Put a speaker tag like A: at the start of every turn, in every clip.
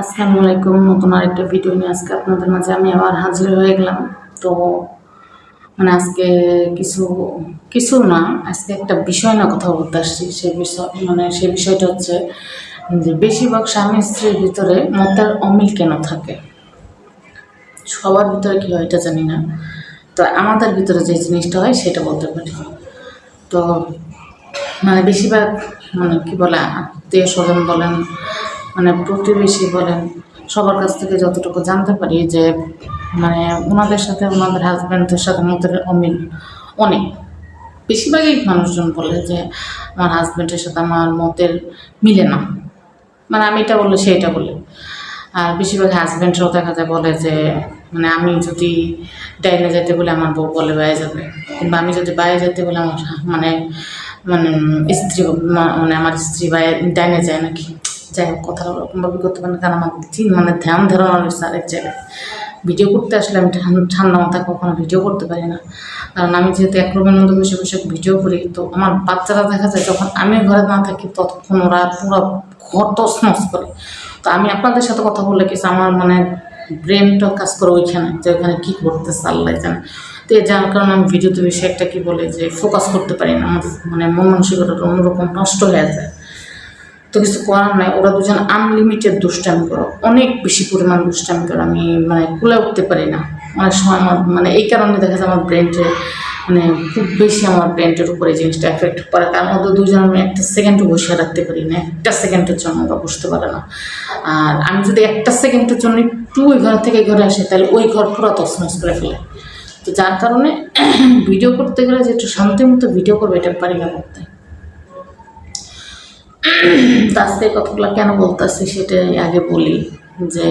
A: আসসালামু আলাইকুম, নতুন আরেকটা ভিডিও নিয়ে আজকে আপনাদের মাঝে আমি আবার হাজির হয়ে গেলাম। তো মানে আজকে কিছু কিছু না, আজকে একটা বিষয় না কথা বলতে আসছি। সেই বিষয় মানে সেই বিষয়টা হচ্ছে যে বেশিরভাগ স্বামী স্ত্রীর ভিতরে মতের অমিল কেন থাকে? সবার ভিতরে কী হয় এটা জানি না। তো আমাদের ভিতরে যে জিনিসটা হয় সেটা বলতে পারি। তো মানে বেশিরভাগ মানে কী বলে, আত্মীয় স্বজন বলেন মানে প্রতিবেশী বলেন, সবার কাছ থেকে যতটুকু জানতে পারি যে মানে ওনাদের সাথে ওনাদের হাজব্যান্ডদের সাথে মতের অমিল অনেক। বেশিরভাগই মানুষজন বলে যে, আমার হাজব্যান্ডের সাথে আমার মতের মিলে না। মানে আমি এটা বললে, সে এটা বলে। আর বেশিরভাগ হাজব্যান্ডরাও দেখা যায় বলে যে মানে আমি যদি ডাইনে যেতে বলে আমার বউ বলে বাইরে যাবে। কিংবা আমি যদি বাইরে যেতে বলে আমার মানে মানে স্ত্রী মানে আমার স্ত্রী বাইরে ডাইনে যায় নাকি? যাই হোক, কথাটা ওরকমভাবে করতে পারেন কারণ আমার মানে ধ্যান ধারণা রয়েছে আরেক জায়গায়। ভিডিও করতে আসলে আমি ঠান- ঠান্ডা মাথায় কখনো ভিডিও করতে পারি না। কারণ আমি যেহেতু এক রুমের মধ্যে বসে বসে ভিডিও করি, তো আমার বাচ্চারা দেখা যায় যখন আমি ঘরে না থাকি, ততক্ষণ ওরা পুরো ঘর তছনছ করে। তো আমি আপনাদের সাথে কথা বললে কিছু আমার মানে ব্রেনটা কাজ করে ওইখানে, যে ওইখানে কী করতেছে আল্লাহ জানে। তো যার কারণে আমি ভিডিওতে বেশি একটা কী বলে যে ফোকাস করতে পারি না। আমার মানে মন মানসিকতাটা অন্যরকম নষ্ট হয়ে যায়। তো কিছু করার নাই, ওরা দুজন আনলিমিটেড দুষ্টামি করো, অনেক বেশি পরিমাণ দুষ্টামি করো, আমি মানে কুলে উঠতে পারি না। অনেক সময় আমার মানে এই কারণে দেখা যায় আমার ব্রেনটে মানে খুব বেশি আমার ব্রেনটের উপরে জিনিসটা এফেক্ট পড়ে তার মধ্যে দুজন আমি একটা সেকেন্ডও বসে রাখতে পারি না, একটা সেকেন্ডের জন্য ওরা বসতে পারে না। আর আমি যদি একটা সেকেন্ডের জন্য একটু ওই ঘর থেকে ঘরে আসি, তাহলে ওই ঘর পুরো তসমস করে ফেলে। তো যার কারণে ভিডিও করতে গেলে যে একটু শান্তি মতো ভিডিও করবে, এটা পারি না করতে। আজকে কথাগুলো কেন বলতেছি সেটাই আগে বলি, যে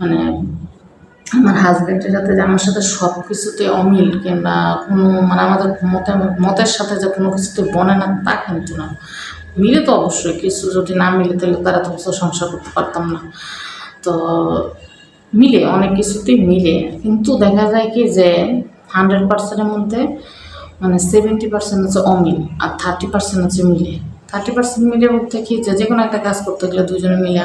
A: মানে আমার হাজব্যান্ডের সাথে যে আমার সাথে সব কিছুতে অমিল কিংবা কোনো মানে আমাদের মতে মতের সাথে যে কোনো কিছুতে বনে না, তা কিন্তু না। মিলে তো অবশ্যই, কিছু যদি না মিলে তাহলে তারা তো সংসার করতে পারতাম না। তো মিলে, অনেক কিছুতেই মিলে। কিন্তু দেখা যায় কি যে হান্ড্রেড পার্সেন্টের মধ্যে মানে সেভেন্টি পার্সেন্ট হচ্ছে অমিল আর থার্টি পার্সেন্ট হচ্ছে মিলে। থার্টি পার্সেন্ট মিলে বলতে কি, যে কোনো একটা কাজ করতে গেলে দুজনে মিলে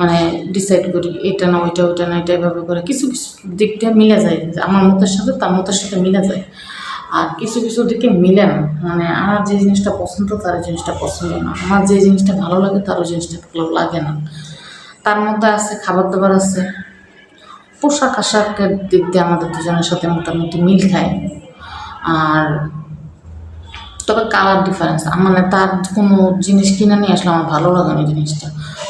A: মানে ডিসাইড করি, এটা না, ওইটা ওইটা না, এটা এভাবে করে। কিছু কিছু দিকটা মিলে যায়, আমার মতের সাথে, তার মতের সাথে মিলে যায়। আর কিছু কিছু দিকে মিলে না মানে আমার যে জিনিসটা পছন্দ, তার জিনিসটা পছন্দ না। আমার যে জিনিসটা ভালো লাগে, তার ওই জিনিসটা ভালো লাগে না। তার মধ্যে আছে খাবার দাবার আছে। পোশাক আশাকের দিক দিয়ে আমাদের দুজনের সাথে মোটামুটি মিল খায়। আর তবে কালার ডিফারেন্স মানে তার কোনো জিনিস কিনে নিয়ে আসলে আমার ভালো লাগে না জিনিসটা।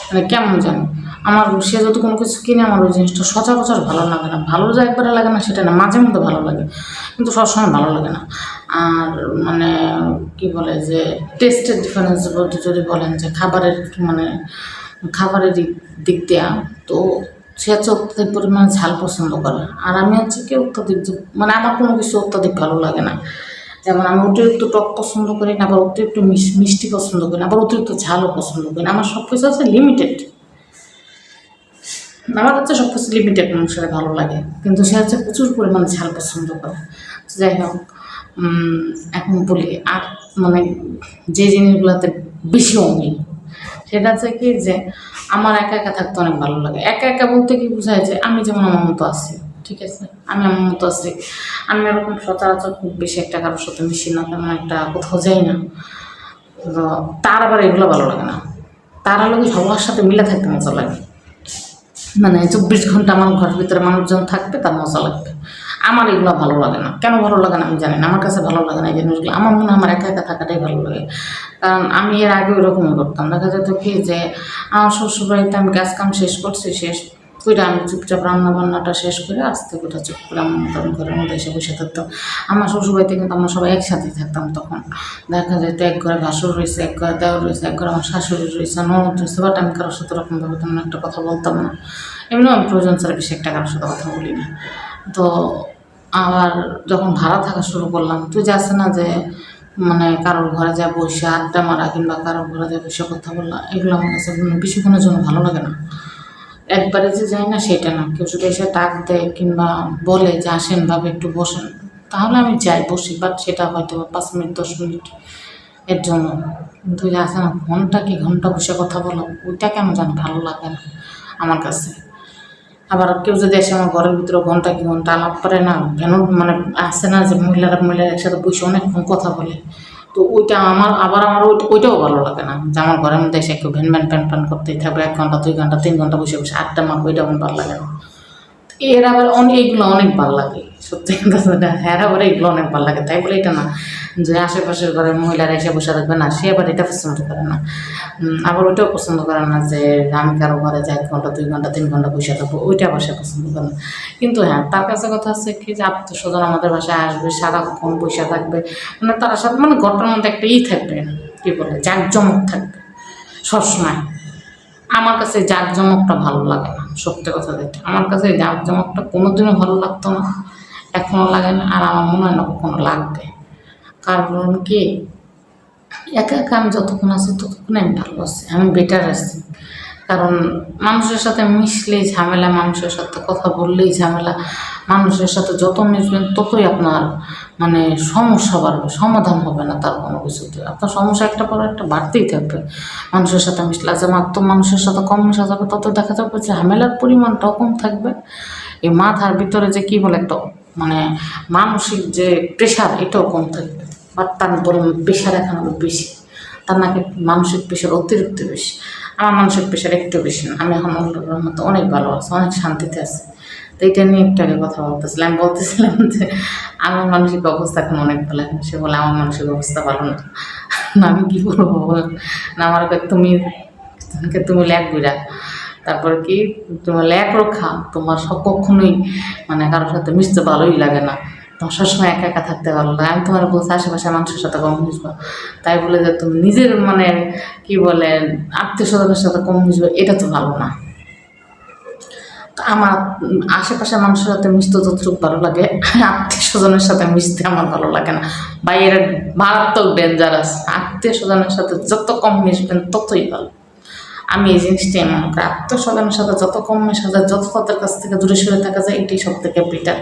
A: মানে কেমন জানি? আমার সে যদি কোনো কিছু কিনে, আমার ওই জিনিসটা সচরাচর ভালো লাগে না। ভালো যে একবারে লাগে না, সেটা না, মাঝে মধ্যে ভালো লাগে। কিন্তু সবসময় ভালো লাগে না। আর মানে কি বলে যে টেস্টের ডিফারেন্স বলতে যদি বলেন যে, খাবারের মানে খাবারের দিক দিক দেওয়া তো সে হচ্ছে অত্যাধিক পরিমাণে ঝাল পছন্দ করে। আর আমি হচ্ছে কি অত্যাধিক মানে আমার কোনো কিছু অত্যাধিক ভালো লাগে না। যেমন আমি অতিরিক্ত টক পছন্দ করি না, আবার অতিরিক্ত মিষ্টি পছন্দ করি না, আবার অতিরিক্ত ঝালও পছন্দ করি না। আমার সব কিছু আছে লিমিটেড আমার হচ্ছে সব কিছু লিমিটেড মানুষের ভালো লাগে, কিন্তু সে হচ্ছে প্রচুর পরিমাণে ঝাল পছন্দ করে। যাই হোক এখন বলি, আর মানে যে জিনিসগুলোতে বেশি অমিল, সেটা হচ্ছে কি যে, আমার একা একা থাকতে অনেক ভালো লাগে। একা একা বলতে কি বোঝায় যে, আমি যেমন আমার মতো আছি। ঠিক আছে, আমি আমার মতো আছি। আমি এরকম সচরাচর খুব বেশি একটা কারোর সাথে মিশি না, তেমন একটা কোথাও যাই না। তো তার আবার এগুলো ভালো লাগে না। তার আলোকে সবার সাথে মিলে থাকতে মজা লাগে? মানে চব্বিশ ঘণ্টা আমার ঘরের ভিতরে মানুষজন থাকবে, তার মজা লাগবে। আমার এগুলো ভালো লাগে না। কেন ভালো লাগে না আমি জানি না। আমার কাছে ভালো লাগে না এই জিনিসগুলো। আমার মনে হয় আমার একা একা থাকাটাই ভালো লাগে। কারণ আমি এর আগে ওইরকমই করতাম। দেখা যেত কি যে আমার শ্বশুরবাড়িতে আমি কাজ কাম শেষ করছি, শেষ করে আমি চুপচাপ রান্না বান্নাটা শেষ করে আস্তে করে চুপ করে আমার মতো আমি ঘরের মধ্যে এসে বসে থাকতাম। আমার শ্বশুরবাড়িতে কিন্তু আমরা সবাই একসাথেই থাকতাম তখন। দেখা যেত এক ঘরে ভাসুর রয়েছে, এক ঘরে দেওয়ার রয়েছে, এক ঘরে আমার শাশুড়ি রয়েছে, ননদ রয়েছে বাট আমি কারোর সাথে ওরকমভাবে তেমন একটা কথা বলতাম না। এমনিও আমি প্রয়োজন ছাড়া বেশি একটা কারোর সাথে কথা বলি না। তো আবার যখন ভাড়া থাকা শুরু করলাম তুই যাস না যে মানে কারোর ঘরে যা বসে আড্ডা মারা কিংবা কারোর ঘরে যা বসে কথা বললাম এগুলো আমার কাছে বেশিক্ষণের জন্য ভালো লাগে না। একবারে যে যায় না সেটা না। কেউ যদি এসে ডাক দেয় কিংবা বলে যে আসেন ভাবে একটু বসেন, তাহলে আমি যাই, বসি। বাট সেটা হয়তো পাঁচ মিনিট, দশ মিনিট এর জন্য। কিন্তু যে না, ঘণ্টা কি ঘণ্টা বসে কথা বলো, ওইটা কেন জানি ভালো লাগে না আমার কাছে। আবার কেউ যদি এসে আমার ঘরের ভিতরে ঘণ্টা কি ঘণ্টা আলাপ করে না, কেন মানে আসে না যে মহিলারা মহিলারা একসাথে বসে অনেকক্ষণ কথা বলে। তো ওইটা আমার, আবার আমার ওইটা ওইটাও ভালো লাগে না। যে আমার ঘরের মধ্যে এসে একটু ভ্যান ভ্যান প্যান প্যান করতেই থাকবে এক ঘণ্টা, দুই ঘণ্টা, তিন ঘণ্টা বসে বসে আটটা মাপ ওইটা আমার ভালো লাগে না। এর আবার অনেক এইগুলো অনেক ভালো লাগে। সত্যি কথা হ্যাঁ আবার এইগুলো অনেক ভালো লাগে। তাই বলে এটা না। যে আশেপাশের ঘরের মহিলারা এসে বসে থাকবে না, সে আবার এটা পছন্দ করে না। আবার ওইটাও পছন্দ করে না যে আমি কারও ঘরে যাই, এক ঘণ্টা, দুই ঘণ্টা, তিন ঘণ্টা বসে থাকব, ওইটা আবার সে পছন্দ করে না। কিন্তু হ্যাঁ তার কাছে কথা হচ্ছে কি যে আত্মস্বজন আমাদের বাসায় আসবে, সারাক্ষণ বসে থাকবে। মানে তার সাথে মানে ঘরটার মধ্যে একটা ই থাকবে, কী বলে, জাঁকজমক থাকবে, সবসময়। আমার কাছে জাঁকজমকটা ভালো লাগে না, সত্যি কথা যেটা। আমার কাছে জাঁকজমকটা কোনোদিনও ভালো লাগতো না এখনও লাগে না, আর আমার মনে হয় না কখনো লাগবে। কারণ কি? একা একা আমি যতক্ষণ আছি ততক্ষণ আমি ভালো আছি, আমি বেটার আছি। কারণ মানুষের সাথে মিশলেই ঝামেলা, মানুষের সাথে কথা বললেই ঝামেলা, মানুষের সাথে যত মিশবেন ততই আপনার মানে সমস্যা বাড়বে, সমাধান হবে না তার কোনো কিছুতে। আপনার সমস্যা একটা পর একটা বাড়তেই থাকবে। মানুষের সাথে মিশলে মাত্র মানুষের সাথে কম মিশা যাবে তত দেখা যাবে যে ঝামেলার পরিমাণটাও কম থাকবে। এই মাথার ভিতরে যে কী বলে একটা মানে মানসিক যে প্রেশার এটাও কম থাকবে। তার পরিমাণ প্রেশার এখন বেশি। তার নাকি মানসিক প্রেশার অতিরিক্ত বেশি। আমার মানসিক প্রেশার একটু বেশি না। আমি এখন অন্যর মতো অনেক ভালো আছি, অনেক শান্তিতে আছি। তো এটা নিয়ে একটু আগে কথা বলতেছিলাম বলতেছিলাম যে আমার মানসিক অবস্থা এখন অনেক ভালো। সে বলে, আমার মানসিক অবস্থা ভালো না। না, আমি কী বলব না, আমার তুমি তুমি বুড়া তারপরে কি? তোমার ল্যাক রক্ষা, তোমার সব কখনোই মানে কারোর সাথে মিশতে ভালোই লাগে না। তোমার সবসময় একা একা থাকতে ভালো লাগে আমি তোমার বলছি আশেপাশে মানুষের সাথে কম মিশবো তাই বলে যে তুমি নিজের মানে কি বলে আত্মীয় স্বজনের সাথে কম মিশবে এটা তো ভালো না। আমার উম, আশেপাশের মানুষের সাথে মিশতে যতটুকু ভালো লাগে আত্মীয় স্বজনের সাথে মিশতে আমার ভালো লাগে না। বাইরের মারাত্মক ডেঞ্জারাস আত্মীয় স্বজনের সাথে যত কম মিশবেন ততই ভালো। আমি এই জিনিসটাই মনে করি। আত্মীয় স্বজনের সাথে যত কম মেশা যায় যত তাদের কাছ থেকে দূরে সরে থাকা যায় এটাই সব থেকে বেটার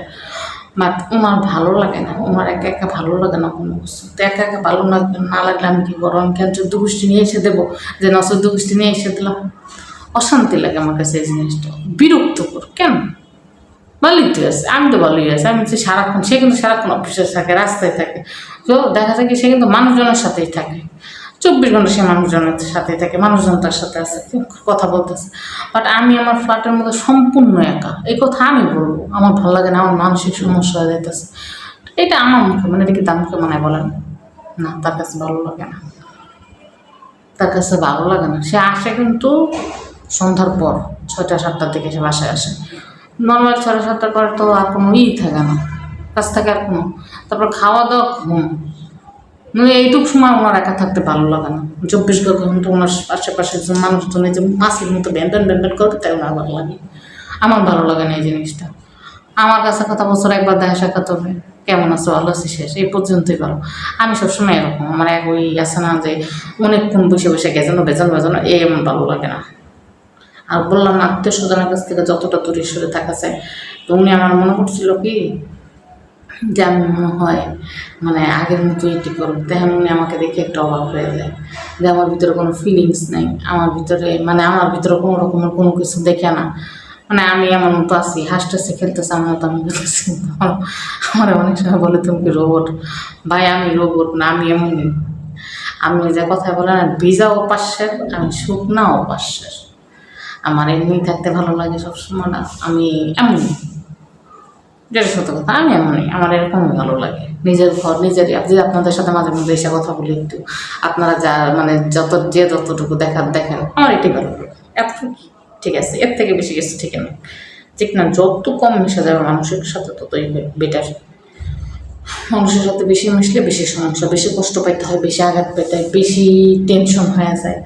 A: বাট ওনার ভালো লাগে না ওনার একা একা ভালো লাগে না কোনো কিছু। তো একা একা ভালো না লাগলে আমি কী করব? আমি কেন চোদ্দ গোষ্ঠী নিয়ে এসে দেবো? যে না চোদ্দ গোষ্ঠী নিয়ে এসে দিলাম। অশান্তি লাগে আমার কাছে এই জিনিসটা। বিরক্তকর, কেন? ভালোই তো আছে, আমি তো ভালোই আছি। আমি তো সারাক্ষণ, সে কিন্তু সারাক্ষণ অফিসে থাকে, রাস্তায় থাকে। তো দেখা যায় কি সে কিন্তু মানুষজনের সাথেই থাকে। চব্বিশ ঘণ্টা সে মানুষজনের সাথেই থাকে, মানুষজন তার সাথে আছে কথা বলতেছে। বাট আমি আমার ফ্ল্যাটের মধ্যে সম্পূর্ণ একা। এই কথা আমি বলব, আমার ভালো লাগে না, আমার মানসিক সমস্যা হয়ে যাইতেছে। এটা আমার মুখে মানে এটা কি তার মুখে মানে বলেন না। তার কাছে ভালো লাগে না। তার কাছে ভালো লাগে না। সে আসে কিন্তু সন্ধ্যার পর, ছয়টা, সাতটার দিকে সে বাসায় আসে। নর্মাল ছটা সাতটার পর তো আর কোনো ই থাকে না। কাছ থেকে আর কোনো। তারপর খাওয়া দাওয়া ঘুম। মানে এইটুকু সময় ওনার একা থাকতে ভালো লাগে না। চব্বিশ ঘণ্টা ওনার আশেপাশে যে মানুষজন এই যে মাসির মতো ব্যান ব্যান করবে তাই ওনার ভালো লাগে। আমার ভালো লাগে না এই জিনিসটা। আমার কাছে কথা বছর একবার দেখা সাক্ষাৎ হবে। কেমন আছো? ভালো আছি শেষ। এই পর্যন্তই ভালো। আমি সবসময় এরকম। আমার এক ওই আছে না যে অনেকক্ষণ বসে বসে গেজানো বেজানো বেজানো এই আমার ভালো লাগে না। আর বললাম আত্মীয় স্বজনের কাছ থেকে যতটা দূরে সরে থাকা যায় তো উনি আমার মনে করছিল কি যে হয় মানে আগের মতো এটি করব। উনি আমাকে দেখে একটু অবাক হয়ে যায় যে আমার ভিতরে কোনো ফিলিংস নেই। আমার ভিতরে মানে আমার ভিতরে কোনো রকমের কোনো কিছু দেখে না। মানে আমি এমন মতো আছি, হাসতেছে, খেলতেছে, আমার মতো, আমি আমার অনেক সময় বলে তুমি কি রোবট ভাই, আমি রোবট না, আমি এমনই আমি যে কথা বলে না, ভিজা অপাস্যের আমি শুকনা অপাস্যের আমার এমনি থাকতে ভালো লাগে সবসময় না, আমি এমনই যেটা সত্য কথা, আমি এমনই, আমার এরকম ভালো লাগে। নিজের ঘর, নিজের যে আপনাদের সাথে মাঝে মধ্যে এসে কথা বলি একটু, আপনারা যা মানে যত, যে যতটুকু দেখার দেখেন, আমার এটাই ভালো লাগে। এতটুকু ঠিক আছে, এর থেকে বেশি কিছু ঠিক না ঠিক না, যত কম মিশে যাবে মানুষের সাথে ততই বেটার মানুষের সাথে বেশি মিশলে বেশি সমস্যা বেশি কষ্ট পাইতে হয়, বেশি আঘাত পেতে হয়, বেশি টেনশন হয়ে যায়।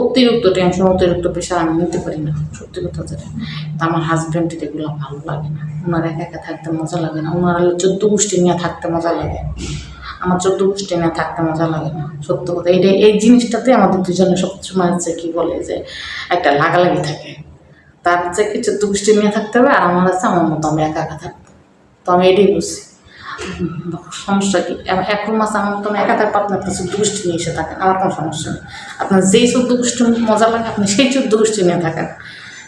A: অতিরিক্ত টেনশন অতিরিক্ত প্রেশার আমি নিতে পারি না, সত্যি কথা যেটা। আমার হাজব্যান্ডের এগুলো ভালো লাগে না। ওনার একা একা থাকতে মজা লাগে না। ওনার চোদ্দ গোষ্ঠী নিয়ে থাকতে মজা লাগে। আমার চোদ্দ গোষ্ঠী নিয়ে থাকতে মজা লাগে না, সত্য কথা। এইটা এই জিনিসটাতে আমাদের দুজনে সবসময় হচ্ছে কী বলে যে, একটা লাগালাগি থাকে। তার হচ্ছে কি চোদ্দ গোষ্ঠী নিয়ে থাকতে হবে আর আমার আছে, আমার মতো আমি একা একা থাকব। তো আমি এটাই বুঝছি সমস্যা কি? এ- এক মাস আমার মতন একাধার আপনার কিছু দুষ্টি নিয়ে এসে থাকেন, আমার কোনো সমস্যা নেই। আপনার যেই চোদ্দ গোষ্ঠী মজা লাগে, আপনি সেই চোদ্দ গোষ্ঠী নিয়ে থাকেন।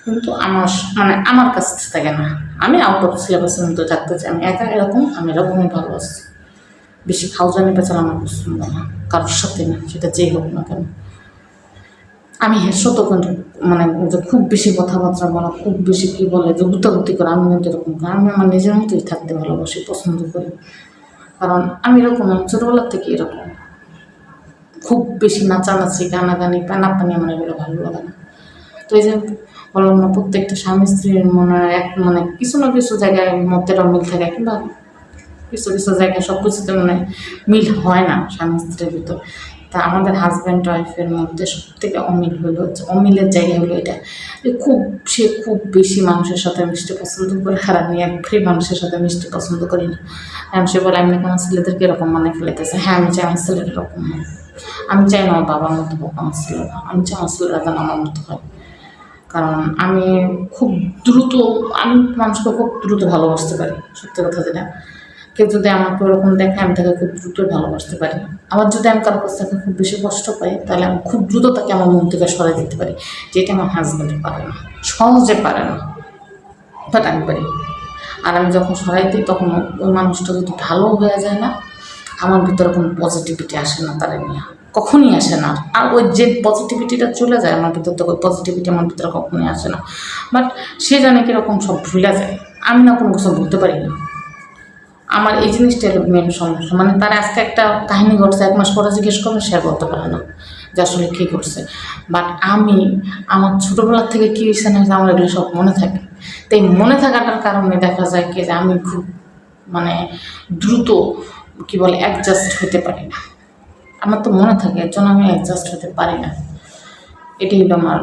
A: কিন্তু আমার মানে আমার কাছ থেকে না, আমি আউট অফ সিলেবাসের মধ্যে থাকতে চাই। আমি একা এরকম, আমি এরকমই ভালোবাসি বেশি খাওয়াজানি পেছাল আমার পছন্দ না। কারোর সাথে না, সেটা যেই হোক না কেন। আমি হেসো তো কিন্তু মানে যে খুব বেশি কথাবার্তা বলা, খুব বেশি কী বলে, যে গুতাগুতি করে, আমি কিন্তু এরকম। আমি আমার নিজের মতোই থাকতে ভালোবাসি, পছন্দ করি। কারণ আমি এরকম ছোটোবেলার থেকে এরকম। খুব বেশি নাচানাচি, গানাগানি, পানাপানি আমার এগুলো ভালো লাগে না। তো এই যে বললাম না, প্রত্যেকটা স্বামী স্ত্রীর মনে এক মানে কিছু না কিছু জায়গায় মতের অমিল থাকে, কিংবা কিছু কিছু জায়গায় সব কিছুতে মানে মিল হয় না স্বামী স্ত্রীর ভিতর। তা আমাদের হাজব্যান্ড ওয়াইফের মধ্যে সব থেকে অমিল হলো অমিলের জায়গা হলো এটা খুব, সে খুব বেশি মানুষের সাথে মিষ্টি পছন্দ করে আর আমি একবারই মানুষের সাথে মিষ্টি পছন্দ করি না। এখন সে বলে, আমি আমার ছেলেদেরকে এরকম মানে ফেলেতেছে হ্যাঁ আমি চাই আমার ছেলের এরকম। আমি চাই না আমার বাবার মতো হোক, আমার ছেলেরা আমি চাই আমার ছেলেরা যেন আমার মতো হয়। কারণ আমি খুব দ্রুত, আমি মানুষকে খুব দ্রুত ভালোবাসতে পারি। সত্যি কথা যেটা। কেউ যদি আমাকে ওরকম দেখে, আমি তাকে খুব দ্রুত ভালোবাসতে পারি। আবার যদি আমি কারও কাছ থেকে খুব বেশি কষ্ট পাই, তাহলে আমি খুব দ্রুত তাকে আমার মন থেকে সরাই দিতে পারি। যেটা আমার হাজব্যান্ড পারে না, সহজে পারে না। বাট আমি পারি। আর আমি যখন সরাই দিই, তখন ওই মানুষটা যদি ভালো হয়ে যায় না, আমার ভিতরে কোনো পজিটিভিটি আসে না তারা নিয়ে। কখনই আসে না। আর ওই যে পজিটিভিটিটা চলে যায়, আমার ভিতর থেকে পজিটিভিটি আমার ভিতরে কখনই আসে না। বাট সে জানে কীরকম সব ভুলে যায়। আমি না কোনো কিছু ভুলতে পারি না। আমার এই জিনিসটা মেন সমস্যা। মানে তার আজকে একটা কাহিনী ঘটছে এক মাস পরে জিজ্ঞেস করবে শেয়ার করতে পারে না যে আসলে কী করছে বাট আমি আমার ছোটোবেলার থেকে কী হয়েছে, আমার এগুলো সব মনে থাকে। তাই মনে থাকাটার কারণে দেখা যায় কি যে আমি খুব মানে দ্রুত কি বলে অ্যাডজাস্ট হতে পারি না। আমার তো মনে থাকে এর জন্য আমি অ্যাডজাস্ট হতে পারি না। এটাই হলো আমার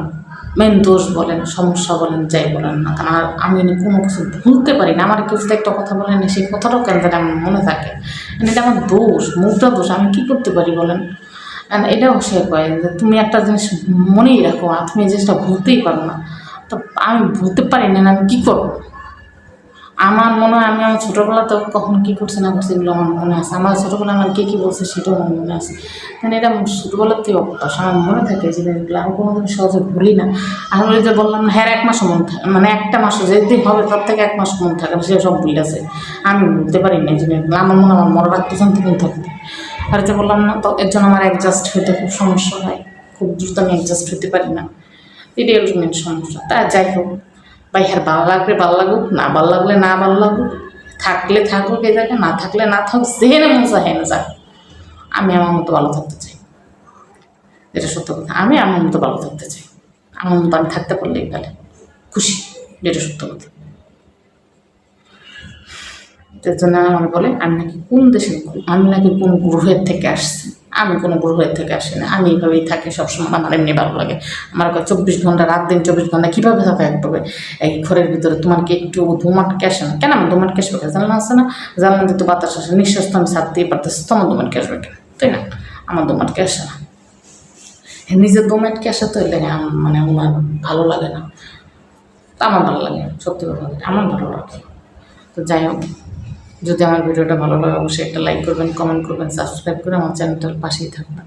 A: মেন দোষ বলেন, সমস্যা বলেন, যাই বলেন না কারণ আর আমি কোনো কিছু ভুলতে পারি না। আমার যদি একটা কথা বলেন সেই কথাটাও কেন জানি আমার মনে থাকে। এটা আমার দোষ মুখটা দোষ, আমি কী করতে পারি বলেন? এটাও সে কয় যে তুমি একটা জিনিস মনেই রাখো, আর তুমি এই জিনিসটা ভুলতেই পারো না। তো আমি ভুলতে পারি না আমি কী করব? আমার মনে হয়, আমি আমার ছোটোবেলাতে কখন কী করছে না করছে এগুলো আমার মনে আছে। আমার ছোটোবেলা আমার কে কী বলছে সেটাও আমার মনে আছে। মানে এটা থেকে অভ্যাস, আমার মনে থাকে যে জিনিসগুলো আমি কোনোদিন সহজে ভুলি না। আর ওই যে বললাম হ্যাঁ এক মাস মন থাকে মানে একটা মাস যেদিন হবে তার থেকে এক মাস মন থাকে, সে সব ভুলে আছে আমি ভুলতে পারি না জিনিসগুলো আমার মনে আমার মনে রাখতে চান তখন থাকতে আর যে বললাম না, তো এর জন্য আমার অ্যাডজাস্ট হতে খুব সমস্যা হয়। খুব দ্রুত আমি অ্যাডজাস্ট হতে পারি না। এটাই হলো মেন সমস্যা। তা যাই হোক। ভাই হ্যাঁ ভালো লাগলে ভালো লাগুক, না ভালো লাগলে না ভালো লাগুক, থাকলে থাকুক, এই জায়গায় না থাকলে না থাকুক যেহেনে মন চায় হেনে যাক। আমি আমার মতো ভালো থাকতে চাই। এটা সত্য কথা। আমি আমার মতো ভালো থাকতে চাই। আমার মতো আমি থাকতে পারলেই গেলে খুশি। যেটা সত্য কথা। তার জন্য আমার বলে আমি নাকি কোন দেশের আমি নাকি কোন গ্রহের থেকে আসছি? আমি কোনো গ্রহের থেকে আসি না? আমি এইভাবেই থাকি সবসময়। আমার এমনি ভালো লাগে। আমার চব্বিশ ঘণ্টা রাত দিন চব্বিশ ঘণ্টা কীভাবে থাকা একভাবে? এই ঘরের ভিতরে তোমার কি একটু ধুমাটকে আসে না কেন আমার ধুমাটকে আসবে কেন জানলা আছে না? জানলা দিয়ে তো বাতাস আসে। নিঃশ্বাস তো আমি ছাড়তেই পারতেছি তোমার ধুমাটকে আসবে কেন? তাই না? আমার ধুমাটকে আসে না। হ্যাঁ, নিজের দোমেটকে আসে তো এলে আমার মানে ওনার ভালো লাগে না। আমার ভালো লাগে সত্যি কথা বলতে, আমার ভালো লাগে। তো যাই হোক। যদি আমার ভিডিওটা ভালো লাগে, অবশ্যই একটা লাইক করবেন কমেন্ট করবেন সাবস্ক্রাইব করে আমার চ্যানেলটার পাশেই থাকবেন।